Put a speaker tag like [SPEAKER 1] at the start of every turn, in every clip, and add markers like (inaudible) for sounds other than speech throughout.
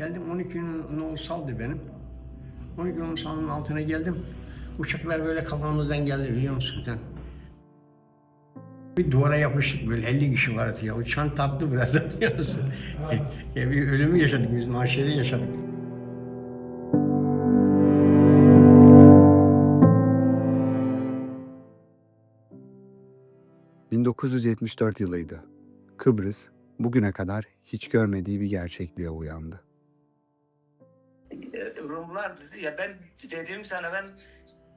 [SPEAKER 1] Geldim 12 gün nolu saldı benim. 12 gün salının altına geldim. Uçaklar böyle kafamızdan geldi biliyor musun sen? Bir duvara yapıştık böyle 50 kişi vardı ya. Uçan tatlı biraz biliyor musun? (laughs) ya bir ölümü yaşadık biz mahşeri yaşadık.
[SPEAKER 2] ...1974 yılıydı. Kıbrıs bugüne kadar hiç görmediği bir gerçekliğe uyandı.
[SPEAKER 3] Rumlar dedi ya ben dediğim sana ben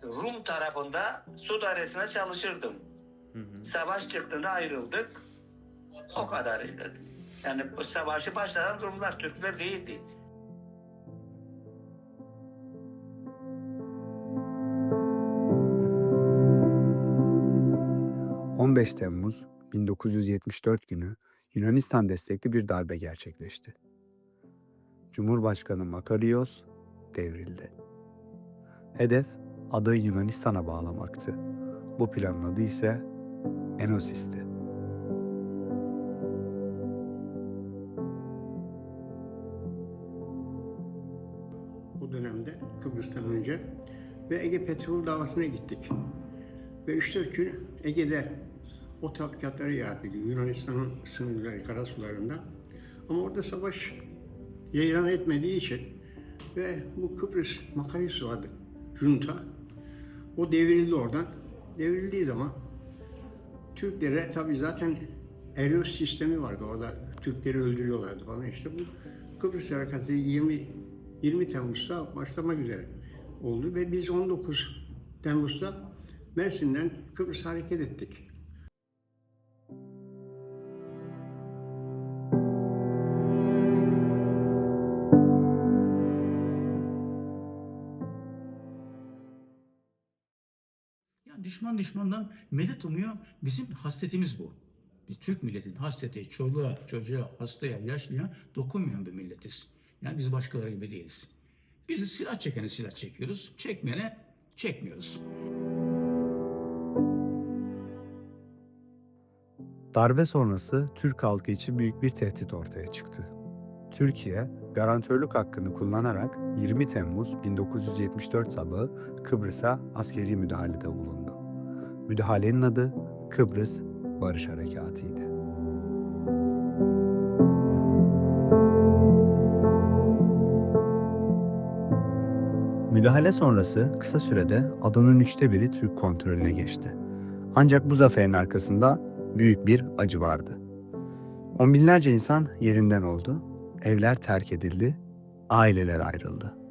[SPEAKER 3] Rum tarafında su dairesine çalışırdım. Savaş çıktığında ayrıldık. O kadar. Yani bu savaşı başlatan Rumlar, Türkler değildi.
[SPEAKER 2] Hı. 15 Temmuz 1974 günü Yunanistan destekli bir darbe gerçekleşti. Cumhurbaşkanı Makarios devrildi. Hedef adayı Yunanistan'a bağlamaktı. Bu planın adı ise Enosis'ti.
[SPEAKER 1] o dönemde Kıbrıs'tan önce ve Ege Petrol Davası'na gittik. Ve 3-4 gün Ege'de o tatbikatları yaptık Yunanistan'ın sınırları, karasularında. Ama orada savaş yayılan etmediği için ve bu Kıbrıs Makaryos vardı, junta. O devrildi oradan. Devrildiği zaman Türklere tabii zaten Erios sistemi vardı orada. Türkleri öldürüyorlardı falan işte bu Kıbrıs Harekatı 20 20 Temmuz'da başlamak üzere oldu ve biz 19 Temmuz'da Mersin'den Kıbrıs hareket ettik.
[SPEAKER 4] Düşman düşmandan medet umuyor. Bizim hasletimiz bu. Biz Türk milletin hasleti çoluğa, çocuğa, hastaya, yaşlıya dokunmayan bir milletiz. Yani biz başkaları gibi değiliz. Biz silah çekene silah çekiyoruz, çekmeyene çekmiyoruz.
[SPEAKER 2] Darbe sonrası Türk halkı için büyük bir tehdit ortaya çıktı. Türkiye, garantörlük hakkını kullanarak 20 Temmuz 1974 sabahı Kıbrıs'a askeri müdahalede bulundu. Müdahalenin adı Kıbrıs Barış Harekatı'ydı. Müdahale sonrası kısa sürede adanın üçte biri Türk kontrolüne geçti. Ancak bu zaferin arkasında büyük bir acı vardı. On binlerce insan yerinden oldu, evler terk edildi, aileler ayrıldı.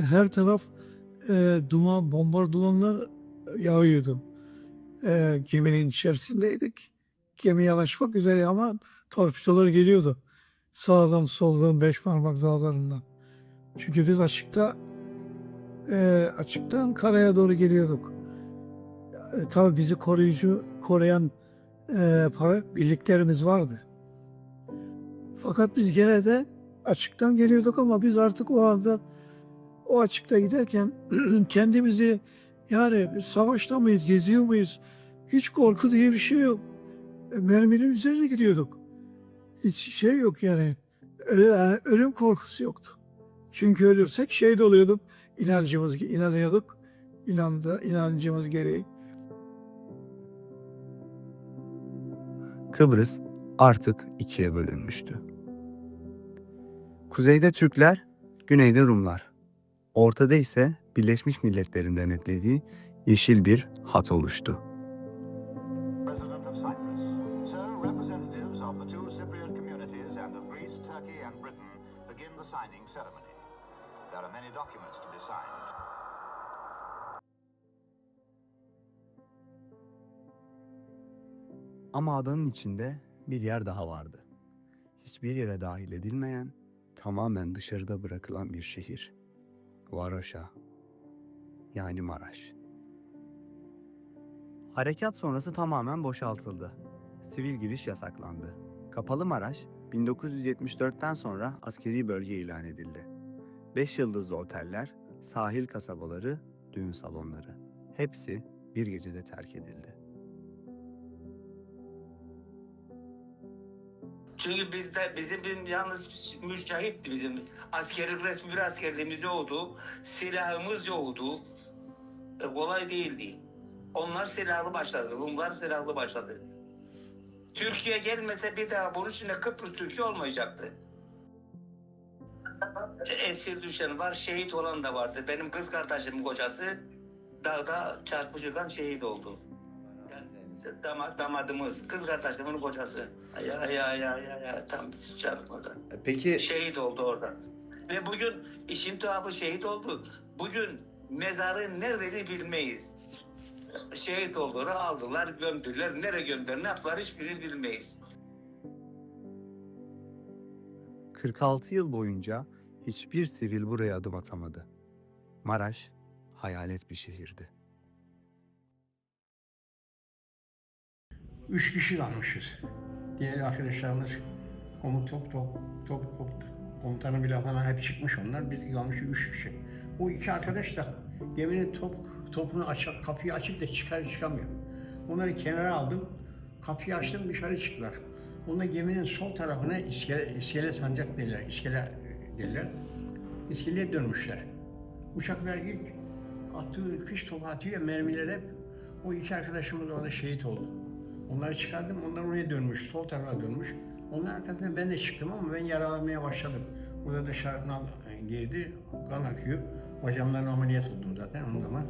[SPEAKER 5] Her taraf e, duman, bombardımanlar yağıyordu. E, geminin içerisindeydik. Gemi yanaşmak üzere ama torpidolar geliyordu. Sağdan soldan beş parmak dağlarından. Çünkü biz açıkta e, açıktan karaya doğru geliyorduk. E, tabii bizi koruyucu, koruyan e, para birliklerimiz vardı. Fakat biz gene de açıktan geliyorduk ama biz artık o anda o açıkta giderken (clears throat) kendimizi yani savaşta mıyız, geziyor muyuz? Hiç korku diye bir şey yok. E, Merminin üzerine gidiyorduk. Hiç şey yok yani. Ölüm korkusu yoktu. Çünkü ölürsek şehit oluyorduk. İnancımız, inanıyorduk. İnandı, inancımız gereği.
[SPEAKER 2] Kıbrıs artık ikiye bölünmüştü. Kuzeyde Türkler, güneyde Rumlar. Ortada ise Birleşmiş Milletler'in denetlediği yeşil bir hat oluştu. Ama adanın içinde bir yer daha vardı. Hiçbir yere dahil edilmeyen, tamamen dışarıda bırakılan bir şehir. Varoşa, yani Maraş. Harekat sonrası tamamen boşaltıldı. Sivil giriş yasaklandı. Kapalı Maraş, 1974'ten sonra askeri bölge ilan edildi. Beş yıldızlı oteller, sahil kasabaları, düğün salonları. Hepsi bir gecede terk edildi.
[SPEAKER 3] Çünkü bizde bizim, bizim yalnız mücahitti bizim. Askerlik resmi bir askerliğimiz yoktu. Silahımız yoktu. E, kolay değildi. Onlar silahlı başladı. Rumlar silahlı başladı. Türkiye gelmese bir daha bunun içinde Kıbrıs Türkiye olmayacaktı. Esir düşen var, şehit olan da vardı. Benim kız kardeşimin kocası dağda çarpıcıdan şehit oldu. Dama, damadımız, kız kardeşimin kocası. Ya ya ya ya ya tam çarpmadan.
[SPEAKER 6] Peki
[SPEAKER 3] Şehit oldu orada. Ve bugün işin tuhafı şehit oldu. Bugün mezarı neredeydi bilmeyiz. Şehit olduğunu aldılar, gömdüler. Nereye gömdüler, ne yaptılar hiçbirini bilmeyiz.
[SPEAKER 2] 46 yıl boyunca hiçbir sivil buraya adım atamadı. Maraş hayalet bir şehirdi.
[SPEAKER 1] Üç kişi kalmışız. Diğer arkadaşlarımız komut top top top top komutanı bile falan hep çıkmış onlar. Biz kalmışız üç kişi. O iki arkadaş da geminin top topunu açıp kapıyı açıp da çıkar çıkamıyor. Onları kenara aldım. Kapıyı açtım dışarı çıktılar. Onlar geminin sol tarafına iskele, iskele sancak derler. iskele derler. İskeleye dönmüşler. Uçaklar ilk attığı kış topu atıyor mermiler hep o iki arkadaşımız orada şehit oldu. Onları çıkardım, onlar oraya dönmüş, sol tarafa dönmüş. Onun arkasından ben de çıktım ama ben yaralanmaya başladım. Burada da şartnal girdi, kan akıyor. Bacağımdan ameliyat oldum zaten o zaman.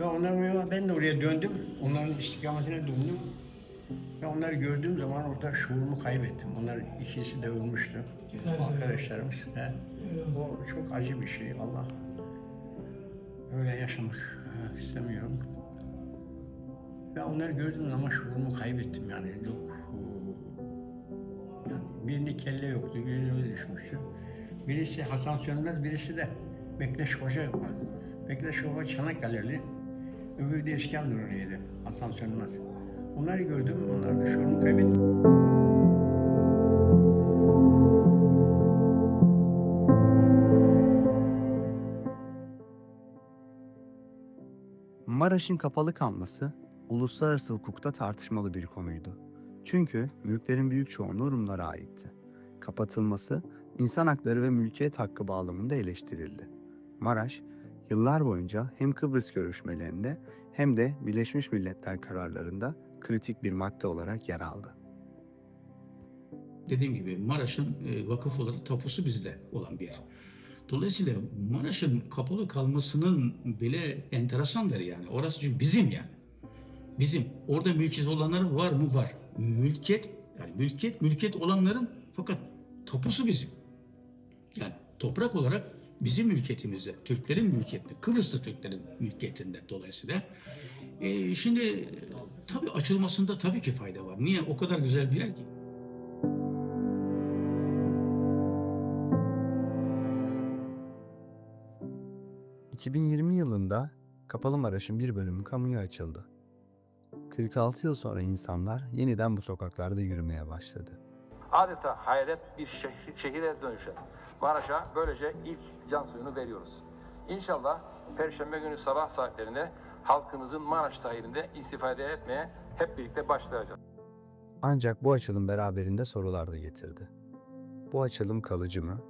[SPEAKER 1] Ve onlar oraya, ben de oraya döndüm, onların istikametine döndüm. Ve onları gördüğüm zaman orada şuurumu kaybettim. Onlar ikisi de ölmüştü. Arkadaşlarımız. He. O çok acı bir şey, Allah. Öyle yaşamak e, istemiyorum. Ve onları gördüm ama şuurumu kaybettim yani. Yok. Yani birinde kelle yoktu, biri öyle düşmüştü. Birisi Hasan Sönmez, birisi de Bekleş Hoca var. Bekleş Hoca Çanakkale'li. Öbürü de İskenderun'luydu, Hasan Sönmez. Onları gördüm, onlar da şuurumu kaybettim.
[SPEAKER 2] Maraş'ın kapalı kalması uluslararası hukukta tartışmalı bir konuydu. Çünkü mülklerin büyük çoğunluğu Rumlara aitti. Kapatılması insan hakları ve mülkiyet hakkı bağlamında eleştirildi. Maraş, yıllar boyunca hem Kıbrıs görüşmelerinde hem de Birleşmiş Milletler kararlarında kritik bir madde olarak yer aldı.
[SPEAKER 4] Dediğim gibi Maraş'ın e, vakıf olarak tapusu bizde olan bir yer. Dolayısıyla Maraş'ın kapalı kalmasının bile enteresandır yani. Orası çünkü bizim yani. Bizim. Orada mülkiyet olanların var mı? Var. Mülkiyet, yani mülkiyet, mülkiyet olanların fakat tapusu bizim. Yani toprak olarak bizim mülkiyetimizde, Türklerin mülkiyetinde, Kıbrıs'ta Türklerin mülkiyetinde dolayısıyla. E, şimdi tabii açılmasında tabii ki fayda var. Niye? O kadar güzel bir yer ki.
[SPEAKER 2] ...2020 yılında Kapalı Maraş'ın bir bölümü kamuya açıldı. 46 yıl sonra insanlar yeniden bu sokaklarda yürümeye başladı.
[SPEAKER 7] adeta hayret bir şeh- şehire dönüşen Maraş'a böylece ilk can suyunu veriyoruz. İnşallah Perşembe günü sabah saatlerinde halkımızın Maraş sahilinde istifade etmeye hep birlikte başlayacağız.
[SPEAKER 2] Ancak bu açılım beraberinde sorular da getirdi. Bu açılım kalıcı mı?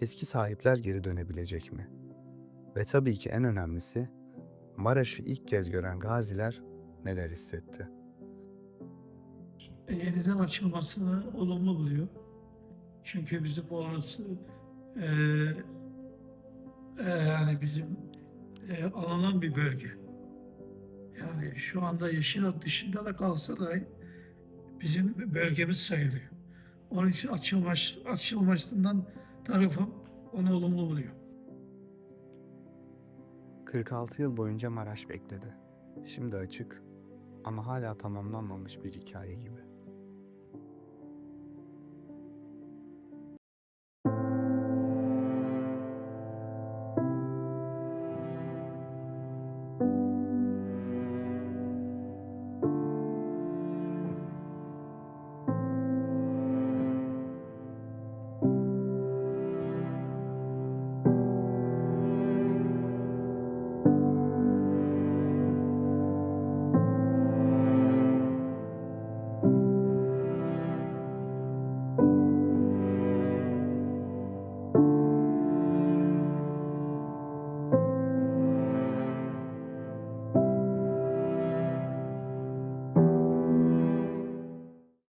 [SPEAKER 2] Eski sahipler geri dönebilecek mi? Ve tabii ki en önemlisi Maraş'ı ilk kez gören gaziler neler hissetti?
[SPEAKER 5] yeniden açılmasını olumlu buluyor. Çünkü bizim orası eee eee, yani bizim eee, alınan bir bölge. Yani şu anda Yeşilak dışında da kalsa da bizim bölgemiz sayılıyor. Onun için açılmış, açılmasından tarafım onu olumlu buluyor.
[SPEAKER 2] 46 yıl boyunca Maraş bekledi. Şimdi açık ama hala tamamlanmamış bir hikaye gibi.